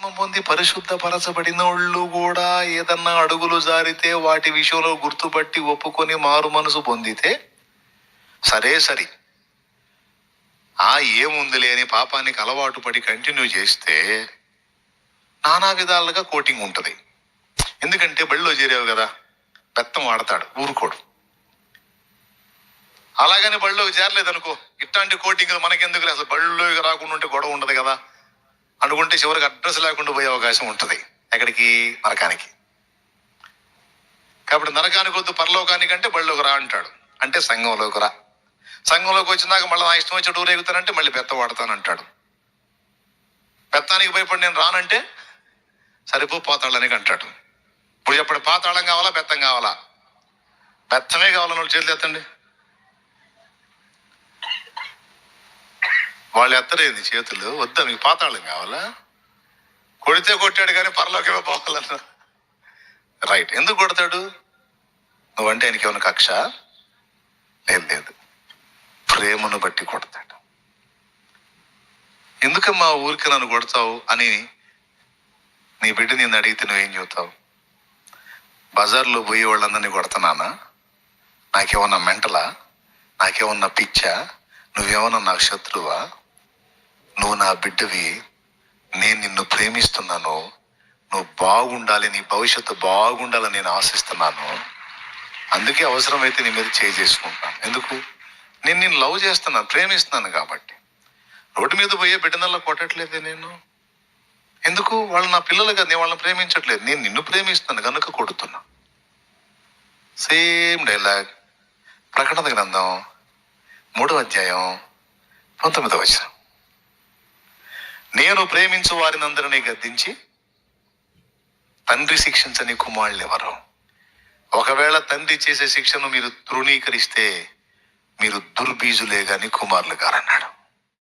బాప్తిస్మం పొంది పరిశుద్ధపరచబడిన వాళ్ళు కూడా ఏదన్నా అడుగులు జారితే వాటి విషయంలో గుర్తుపట్టి ఒప్పుకొని మారు మనసు పొందితే సరే సరి. ఆ ఏముంది లేని పాపానికి అలవాటు పడి కంటిన్యూ చేస్తే నానా విధాలుగా కోటింగ్ ఉంటుంది. ఎందుకంటే బళ్ళో చేరావు కదా బెత్తం వాడతాడు ఊరుకోడు. అలాగని బళ్ళోకి చేరలేదనుకో ఇట్లాంటి కోటింగ్ మనకెందుకు అసలు బళ్ళోకి రాకుండా ఉంటే గొడవ ఉండదు కదా. అనుకుంటే చివరికి అడ్రస్ లేకుండా పోయే అవకాశం ఉంటుంది ఎక్కడికి? నరకానికి. కాబట్టి నరకానికి వద్దు పరలోకానికి అంటే బళ్ళలోకి రా అంటాడు. అంటే సంఘంలోకి రా. సంఘంలోకి వచ్చినాక మళ్ళీ నా ఇష్టం వచ్చి ఊరేగుతానంటే మళ్ళీ బెత్త వాడతానంటాడు పెత్తానికి భయపడి నేను రానంటే సరిపో పోతాళ్ళనికి అంటాడు. ఇప్పుడు చెప్పండి పాతాళం కావాలా బెత్తం కావాలా? బెత్తమే కావాలని వాళ్ళు చేతులు ఎత్తండి. వాళ్ళు ఎత్తలేదు చేతులు? వద్దా మీకు పాతాళం కావాలా? కొడితే కొట్టాడు కానీ పరలోకమే పోవాలన్నా. రైట్ ఎందుకు కొడతాడు? నువ్వంటే ఆయనకి ఏమైనా కక్ష? లేదు లేదు. ప్రేమను బట్టి కొడతాడు. ఎందుకమ్మా ఊరికి నన్ను కొడతావు అని నీ బిడ్డ నిన్ను అడిగితే నువ్వేం చెబుతావు? బజార్లో పోయే వాళ్ళందరినీ కొడతానా నాకేమన్నా మెంటలా? నాకేమన్నా పిచ్చా? నువ్వేమన్నా నాకు శత్రువా? నువ్వు నా బిడ్డవి నేను నిన్ను ప్రేమిస్తున్నాను నువ్వు బాగుండాలి నీ భవిష్యత్తు బాగుండాలని నేను ఆశిస్తున్నాను. అందుకే అవసరమైతే నీ మీద చేయి చేసుకుంటాను ఎందుకు? నేను నేను లవ్ చేస్తున్నాను ప్రేమిస్తున్నాను కాబట్టి. రోడ్డు మీద పోయే బిడ్డనల్లా కొట్టట్లేదే నేను? ఎందుకు? వాళ్ళు నా పిల్లలు కదా నేను వాళ్ళని ప్రేమించట్లేదు. నేను నిన్ను ప్రేమిస్తున్నాను కనుక కొడుతున్నా. Same dialogue. ప్రకటన గ్రంథం మూడో అధ్యాయం పంతొమ్మిదవ వచ్చిన నేను ప్రేమించు వారిని అందరినీ గద్దించి తండ్రి శిక్షించని కుమారులు ఎవరు ఒకవేళ తండ్రి చేసే శిక్షను మీరు తృణీకరిస్తే మీరు దుర్బీజులే గాని కుమారులు గారన్నాడు.